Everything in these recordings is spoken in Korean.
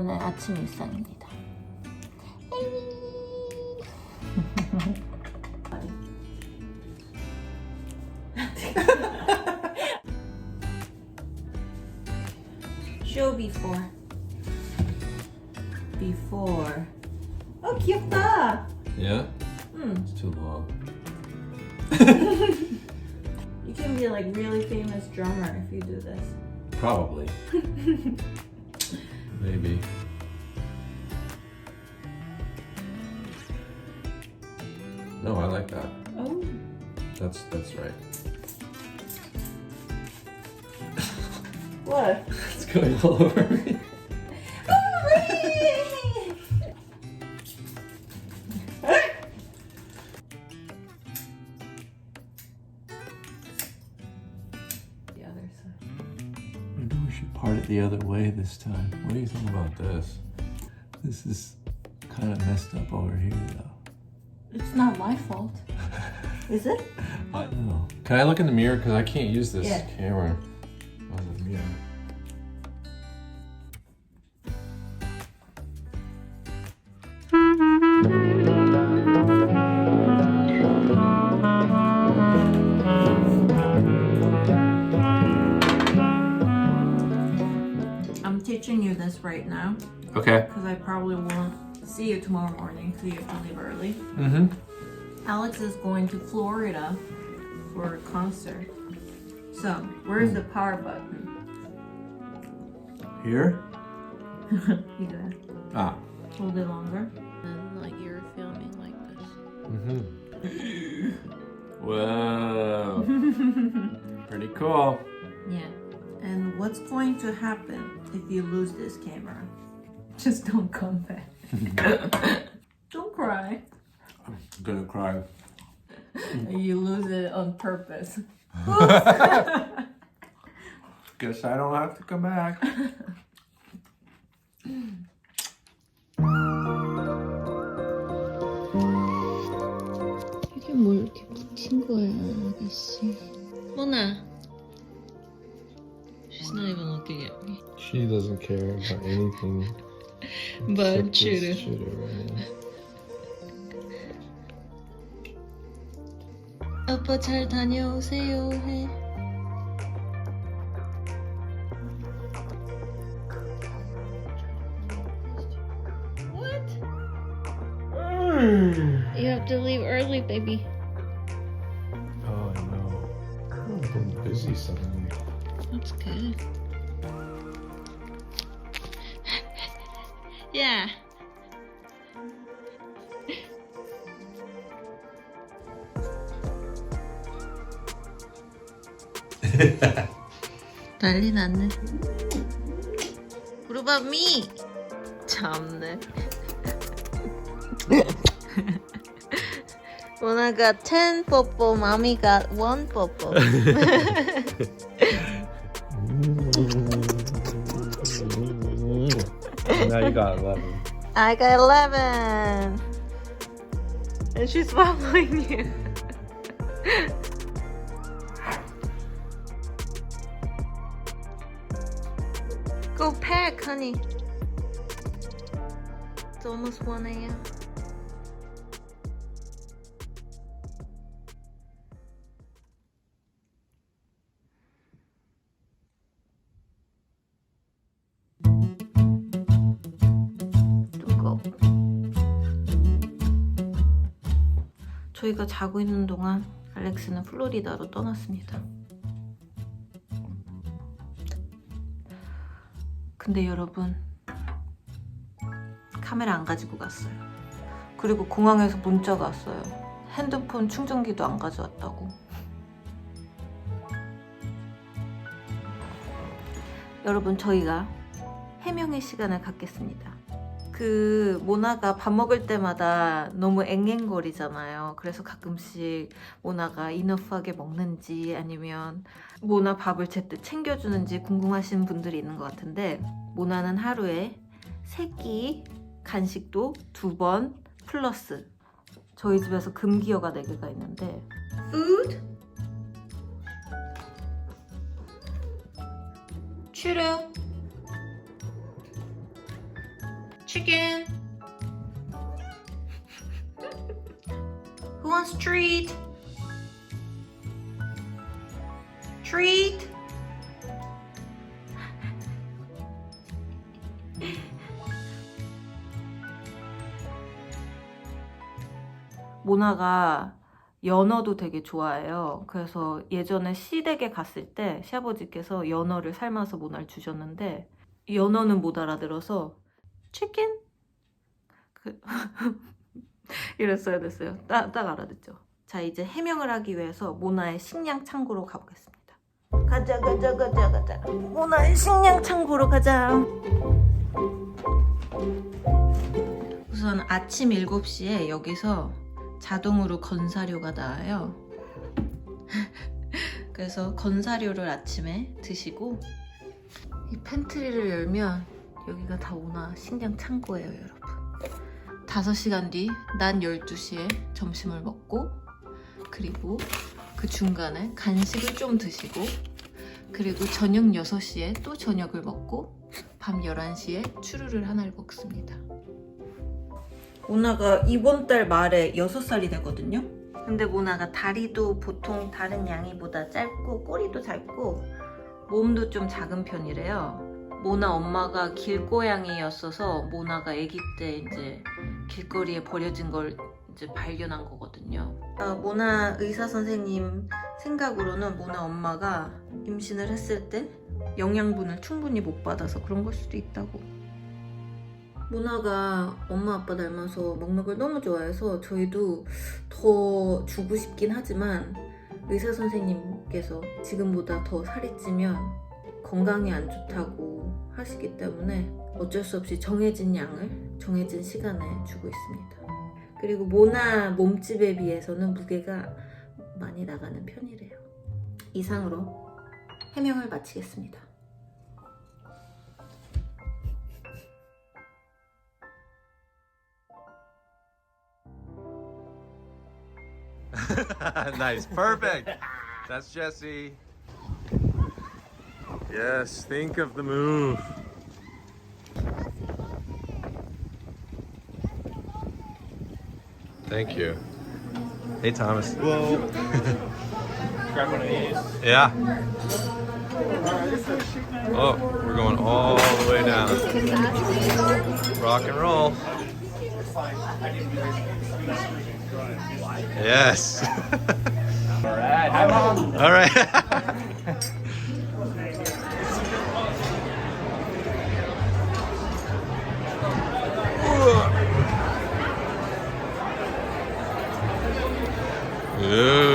오늘의 아침 일상입니다. Show before. Before. 어 귀엽다. Yeah? 음. It's too long. You can be like really famous drummer if you do this. Probably. What? It's going all over me. the other side. Maybe we should part it the other way this time. What do you think about this? This is kind of messed up over here, though. It's not my fault. Is it? I don't know. Can I look in the mirror? Because I can't use this Yeah. camera right now Okay. because I probably won't see you tomorrow morning because you have to leave early. Mm-hmm. Alex is going to Florida for a concert. So, where's the power button? Here? you gotta Ah. hold it longer. And like you're filming like Mm-hmm. Whoa. Pretty cool. Yeah. And what's going to happen if you lose this camera? Just don't come back. don't cry. I'm gonna cry. You lose it on purpose. Guess I don't have to come back. 이게 뭘 이렇게 붙인 거야, 아가씨. 모나. She's not even looking at me. She doesn't care about anything. But except this shooter right now. 아빠 잘 다녀오세요 해. What? You have to leave early, baby. Oh no. I've been busy suddenly. That's good. yeah. 난리 났네. What about me? 참네. Got 10 popo, mommy got 1 popo. now got 11. I got 11. And she's following you. Go pack, honey. It's almost 1 a.m. 저희가 자고 있는 동안 알렉스는 플로리다로 떠났습니다. 근데 여러분 카메라 안 가지고 갔어요. 그리고 공항에서 문자가 왔어요. 핸드폰 충전기도 안 가져왔다고. 여러분 저희가 해명의 시간을 갖겠습니다. 그 모나가 밥 먹을 때마다 너무 앵앵거리잖아요. 그래서 가끔씩 모나가 이너프하게 먹는지 아니면 모나 밥을 제때 챙겨주는지 궁금하신 분들이 있는 것 같은데 모나는 하루에 세끼 간식도 두 번 플러스. 저희 집에서 금기어가 4개가 있는데 food? 추루 chicken who wants treat treat 모나가 연어도 되게 좋아해요. 그래서 예전에 시댁에 갔을 때 시아버지께서 연어를 삶아서 모나를 주셨는데 연어는 못 알아들어서 치킨? 그 이랬어야 됐어요. 딱, 딱 알아듣죠. 자 이제 해명을 하기 위해서 모나의 식량 창고로 가보겠습니다. 가자 가자 가자 가자. 모나의 식량 창고로 가자. 우선 아침 7시에 여기서 자동으로 건사료가 나와요. 그래서 건사료를 아침에 드시고 이 팬트리를 열면 여기가 다 오나 식량 창고예요, 여러분. 5시간 뒤, 난 12시에 점심을 먹고 그리고 그 중간에 간식을 좀 드시고 그리고 저녁 6시에 또 저녁을 먹고 밤 11시에 추루를 하나를 먹습니다. 모나가 이번 달 말에 6살이 되거든요. 근데 모나가 다리도 보통 다른 양이보다 짧고 꼬리도 짧고 몸도 좀 작은 편이래요. 모나 엄마가 길고양이였어서 모나가 아기 때 이제 길거리에 버려진 걸 이제 발견한 거거든요. 아, 모나 의사 선생님 생각으로는 모나 엄마가 임신을 했을 때 영양분을 충분히 못 받아서 그런 걸 수도 있다고. 모나가 엄마 아빠 닮아서 먹는 걸 너무 좋아해서 저희도 더 주고 싶긴 하지만 의사 선생님께서 지금보다 더 살이 찌면 건강에 안 좋다고 하시기 때문에 어쩔 수 없이 정해진 양을 정해진 시간에 주고 있습니다. 그리고 모나 몸집에 비해서는 무게가 많이 나가는 편이래요. 이상으로 해명을 마치겠습니다. nice, perfect. That's Jesse. Yes, think of the move. Thank you. Hey, Thomas. Whoa. Grab one of these. Yeah. Oh, we're going all the way down. Rock and roll. Yes. All right. Hi, mom. All right. Good.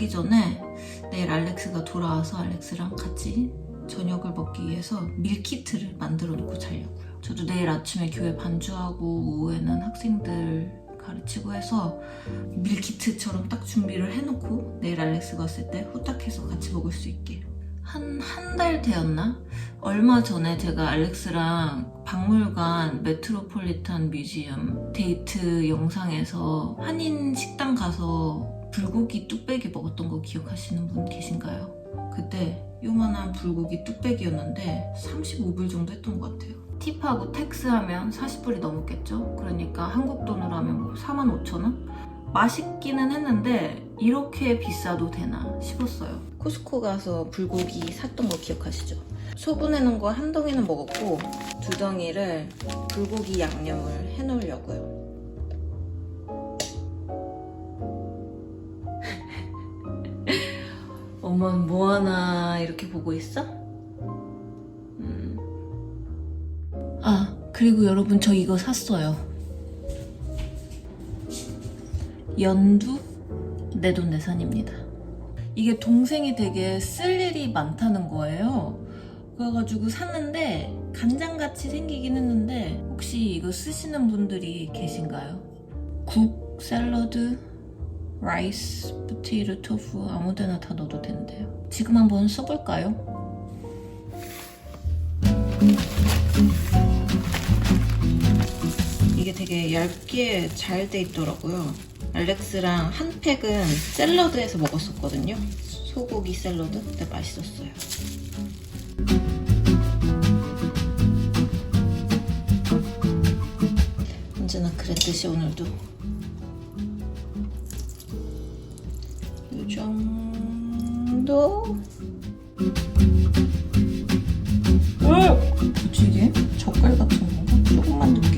자기 전에 내일 알렉스가 돌아와서 알렉스랑 같이 저녁을 먹기 위해서 밀키트를 만들어 놓고 자려고요. 저도 내일 아침에 교회 반주하고 오후에는 학생들 가르치고 해서 밀키트처럼 딱 준비를 해놓고 내일 알렉스가 왔을 때 후딱 해서 같이 먹을 수 있게. 한, 한 달 되었나? 얼마 전에 제가 알렉스랑 박물관 메트로폴리탄 뮤지엄 데이트 영상에서 한인 식당 가서 불고기 뚝배기 먹었던 거 기억하시는 분 계신가요? 그때 요만한 불고기 뚝배기였는데 35불 정도 했던 것 같아요. 팁하고 텍스하면 40불이 넘었겠죠? 그러니까 한국 돈으로 하면 뭐 45,000원? 맛있기는 했는데 이렇게 비싸도 되나 싶었어요. 코스코 가서 불고기 샀던 거 기억하시죠? 소분해놓은 거 한 덩이는 먹었고 두 덩이를 불고기 양념을 해놓으려고요. 엄마는 뭐하나 이렇게 보고 있어? 음. 아 그리고 여러분 저 이거 샀어요. 연두 내돈내산입니다. 이게 동생이 되게 쓸 일이 많다는 거예요. 그래가지고 샀는데 간장같이 생기긴 했는데 혹시 이거 쓰시는 분들이 계신가요? 국, 샐러드, 라이스, 포테이토, 토fu 아무데나 다 넣어도 된대요. 지금 한번 써볼까요? 이게 되게 얇게 잘 돼 있더라고요. 알렉스랑 한 팩은 샐러드에서 먹었었거든요. 소고기 샐러드? 근데 맛있었어요. 언제나 그랬듯이 오늘도 정도? 뭐지 이게? 젓갈 같은 건가? 조금만 넣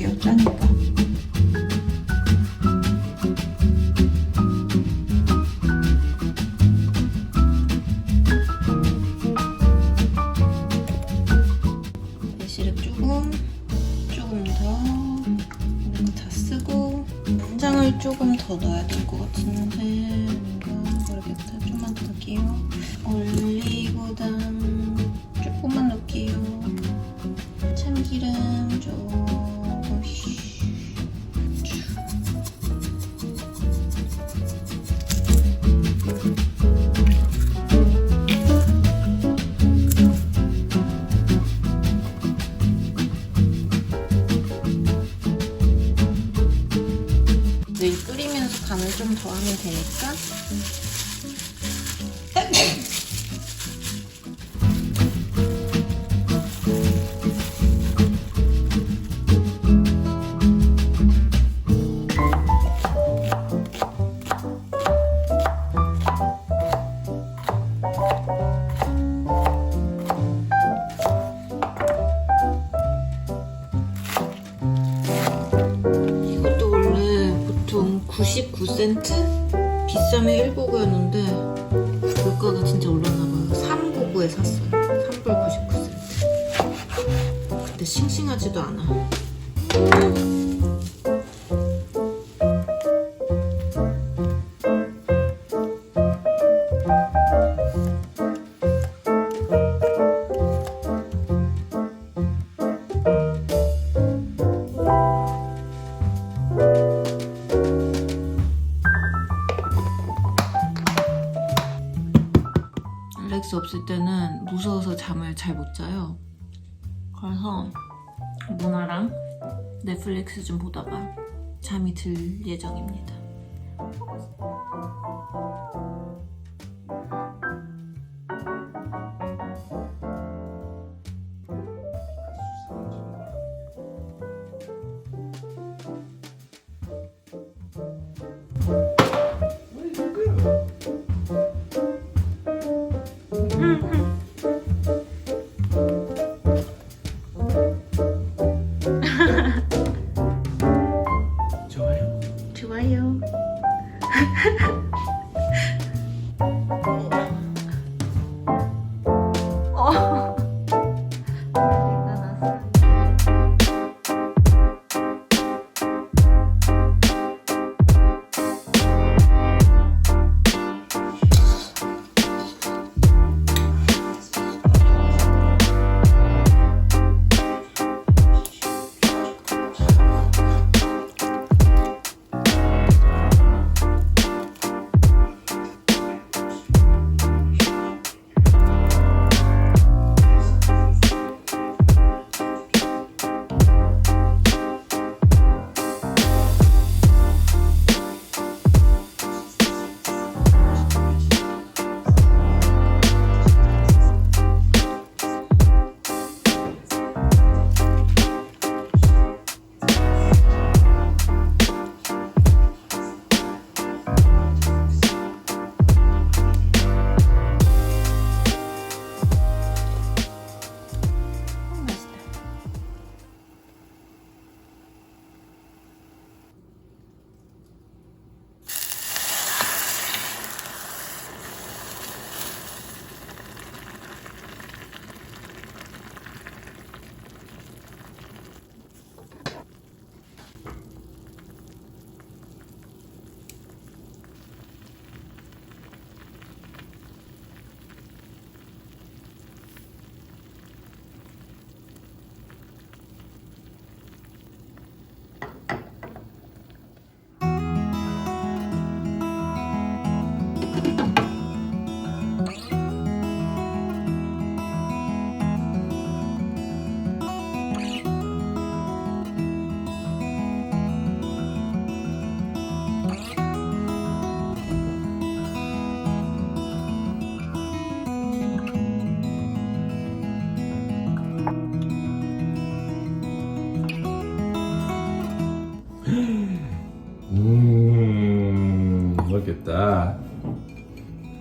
99센트? 비싸면 1고구였는데 물가가 진짜 올랐나봐요. 3고구에 샀어요. 3불 99센트. 근데 싱싱하지도 않아 알렉스 없을 때는 무서워서 잠을 잘 못 자요. 그래서 모나랑 넷플릭스 좀 보다가 잠이 들 예정입니다.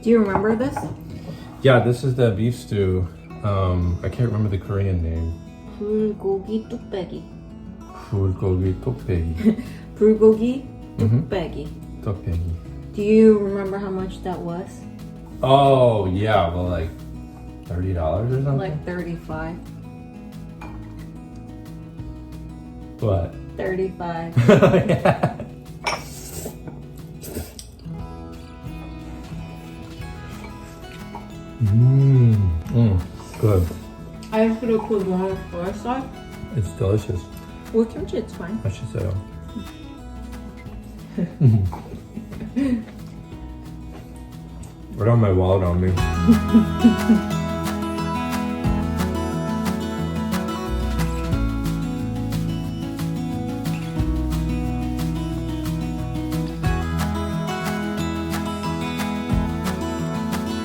Do you remember this? Yeah, this is the beef stew. Um, I can't remember the Korean name. 불고기 뚝배기. 불고기 떡배기. 불고기 Mhm. 뚝배기. 떡배기. Do you remember how much that was? Oh yeah, well like thirty dollars or something. Like 35. what? 35. yeah. cold one for first so It's delicious. With kimchi, it's fine. I should say. right on my wallet on me.